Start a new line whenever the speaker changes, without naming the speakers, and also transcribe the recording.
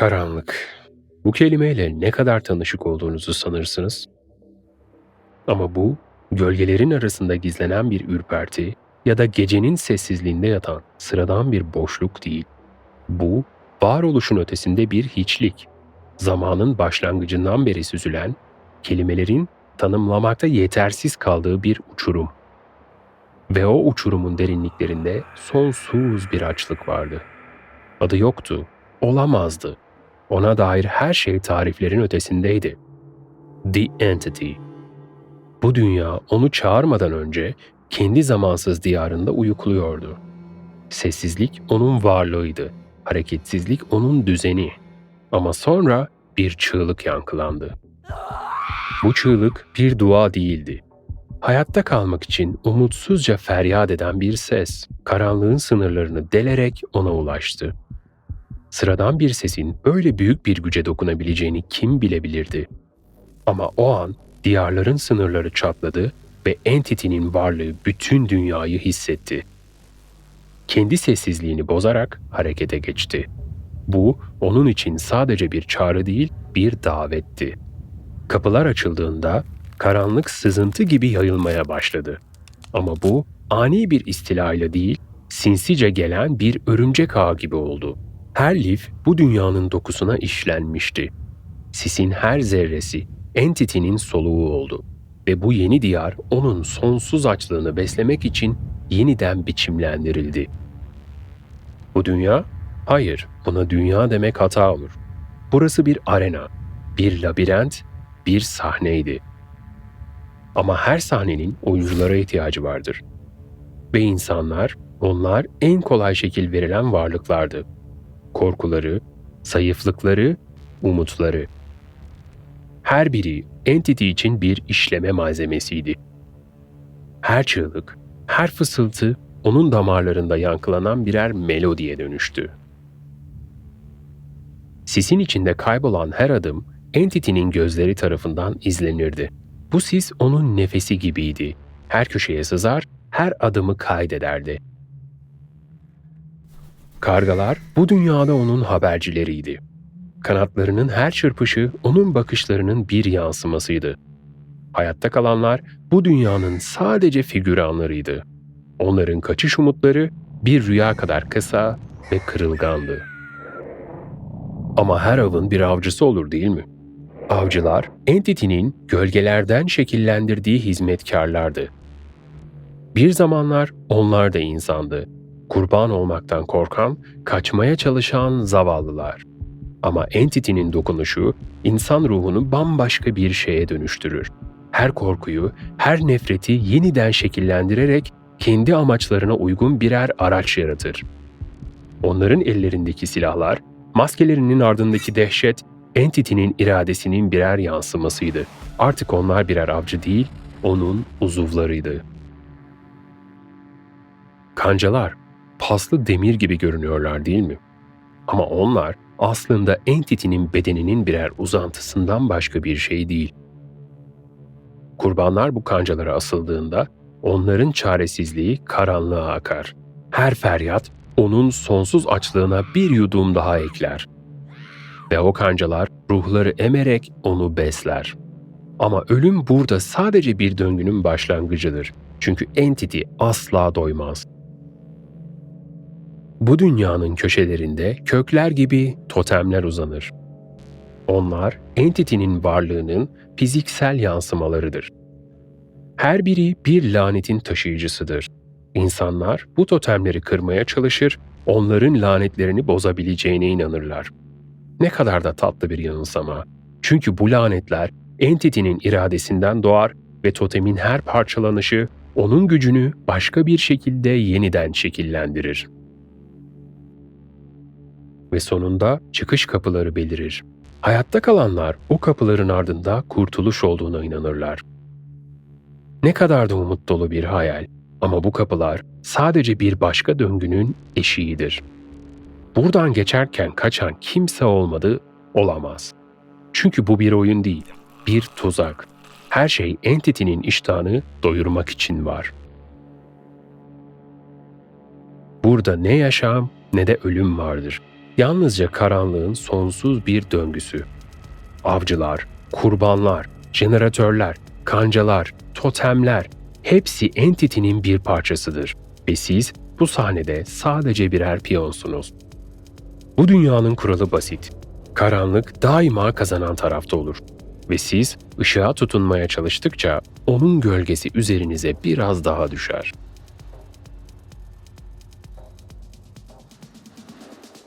Karanlık. Bu kelimeyle ne kadar tanışık olduğunuzu sanırsınız? Ama bu, gölgelerin arasında gizlenen bir ürperti ya da gecenin sessizliğinde yatan sıradan bir boşluk değil. Bu, varoluşun ötesinde bir hiçlik. Zamanın başlangıcından beri süzülen, kelimelerin tanımlamakta yetersiz kaldığı bir uçurum. Ve o uçurumun derinliklerinde sonsuz bir açlık vardı. Adı yoktu, olamazdı. Ona dair her şey tariflerin ötesindeydi. The Entity. Bu dünya onu çağırmadan önce kendi zamansız diyarında uyukluyordu. Sessizlik onun varlığıydı, hareketsizlik onun düzeni. Ama sonra bir çığlık yankılandı. Bu çığlık bir dua değildi. Hayatta kalmak için umutsuzca feryat eden bir ses, karanlığın sınırlarını delerek ona ulaştı. Sıradan bir sesin böyle büyük bir güce dokunabileceğini kim bilebilirdi? Ama o an diyarların sınırları çatladı ve Entity'nin varlığı bütün dünyayı hissetti. Kendi sessizliğini bozarak harekete geçti. Bu onun için sadece bir çağrı değil, bir davetti. Kapılar açıldığında karanlık sızıntı gibi yayılmaya başladı. Ama bu ani bir istilayla değil, sinsice gelen bir örümcek ağı gibi oldu. Her lif bu dünyanın dokusuna işlenmişti. Sisin her zerresi Entity'nin soluğu oldu ve bu yeni diyar onun sonsuz açlığını beslemek için yeniden biçimlendirildi. Bu dünya? Hayır, buna dünya demek hata olur. Burası bir arena, bir labirent, bir sahneydi. Ama her sahnenin oyunculara ihtiyacı vardır. Ve insanlar, onlar en kolay şekil verilen varlıklardı. Korkuları, zayıflıkları, umutları. Her biri Entity için bir işleme malzemesiydi. Her çığlık, her fısıltı onun damarlarında yankılanan birer melodiye dönüştü. Sisin içinde kaybolan her adım Entity'nin gözleri tarafından izlenirdi. Bu sis onun nefesi gibiydi. Her köşeye sızar, her adımı kaydederdi. Kargalar bu dünyada onun habercileriydi. Kanatlarının her çırpışı onun bakışlarının bir yansımasıydı. Hayatta kalanlar bu dünyanın sadece figüranlarıydı. Onların kaçış umutları bir rüya kadar kısa ve kırılgandı. Ama her avın bir avcısı olur değil mi? Avcılar, Entity'nin gölgelerden şekillendirdiği hizmetkarlardı. Bir zamanlar onlar da insandı. Kurban olmaktan korkan, kaçmaya çalışan zavallılar. Ama Entity'nin dokunuşu insan ruhunu bambaşka bir şeye dönüştürür. Her korkuyu, her nefreti yeniden şekillendirerek kendi amaçlarına uygun birer araç yaratır. Onların ellerindeki silahlar, maskelerinin ardındaki dehşet, Entity'nin iradesinin birer yansımasıydı. Artık onlar birer avcı değil, onun uzuvlarıydı. Kancalar, paslı demir gibi görünüyorlar değil mi? Ama onlar aslında Entity'nin bedeninin birer uzantısından başka bir şey değil. Kurbanlar bu kancalara asıldığında onların çaresizliği karanlığa akar. Her feryat onun sonsuz açlığına bir yudum daha ekler. Ve o kancalar ruhları emerek onu besler. Ama ölüm burada sadece bir döngünün başlangıcıdır. Çünkü Entity asla doymaz. Bu dünyanın köşelerinde kökler gibi totemler uzanır. Onlar Entity'nin varlığının fiziksel yansımalarıdır. Her biri bir lanetin taşıyıcısıdır. İnsanlar bu totemleri kırmaya çalışır, onların lanetlerini bozabileceğine inanırlar. Ne kadar da tatlı bir yanılsama. Çünkü bu lanetler Entity'nin iradesinden doğar ve totemin her parçalanışı onun gücünü başka bir şekilde yeniden şekillendirir. Ve sonunda çıkış kapıları belirir. Hayatta kalanlar o kapıların ardında kurtuluş olduğuna inanırlar. Ne kadar da umut dolu bir hayal ama bu kapılar sadece bir başka döngünün eşiğidir. Buradan geçerken kaçan kimse olmadı, olamaz. Çünkü bu bir oyun değil, bir tuzak. Her şey Entity'nin iştahını doyurmak için var. Burada ne yaşam ne de ölüm vardır. Yalnızca karanlığın sonsuz bir döngüsü. Avcılar, kurbanlar, jeneratörler, kancalar, totemler hepsi Entity'nin bir parçasıdır ve siz bu sahnede sadece birer piyonsunuz. Bu dünyanın kuralı basit. Karanlık daima kazanan tarafta olur ve siz ışığa tutunmaya çalıştıkça onun gölgesi üzerinize biraz daha düşer.